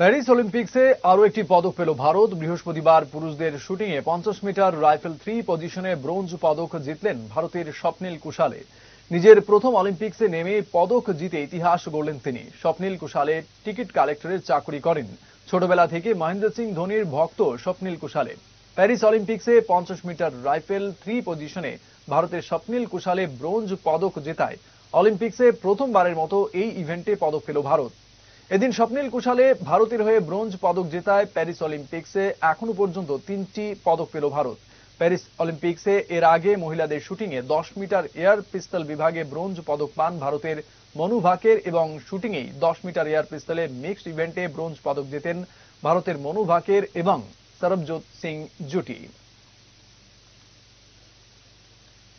Paris অলিম্পিক্সে আরও একটি পদক পেল ভারত। বৃহস্পতিবার পুরুষদের শুটিংয়ে পঞ্চাশ মিটার রাইফেল থ্রি পজিশনে ব্রোঞ্জ পদক জিতলেন ভারতের স্বপ্নীল কুশালে। নিজের প্রথম অলিম্পিক্সে নেমে পদক জিতে ইতিহাস গড়লেন তিনি। স্বপ্নীল কুশালে টিকিট কালেক্টরের চাকরি করেন। ছোটবেলা থেকে মহেন্দ্র সিং ধোনির ভক্ত স্বপ্নীল কুশালে। প্যারিস অলিম্পিক্সে পঞ্চাশ মিটার রাইফেল থ্রি পজিশনে ভারতের স্বপ্নীল কুশালে ব্রোঞ্জ পদক জেতায়। অলিম্পিক্সে প্রথমবারের মতো এই ইভেন্টে পদক পেল ভারত। এদিন স্বপ্নীল কুশালে ভারতের হয়ে ব্রোঞ্জ পদক জেতায় প্যারিস অলিম্পিক্সে এখনও পর্যন্ত তিনটি পদক পেল ভারত। প্যারিস অলিম্পিক্সে এর আগে মহিলাদের শুটিংয়ে দশ মিটার এয়ার পিস্তল বিভাগে ব্রোঞ্জ পদক পান ভারতের মনু ভাকের এবং শুটিংয়েই দশ মিটার এয়ার পিস্তলে মিক্সড ইভেন্টে ব্রোঞ্জ পদক জেতেন ভারতের মনু ভাকের এবং সরবজোৎ সিং জুটি।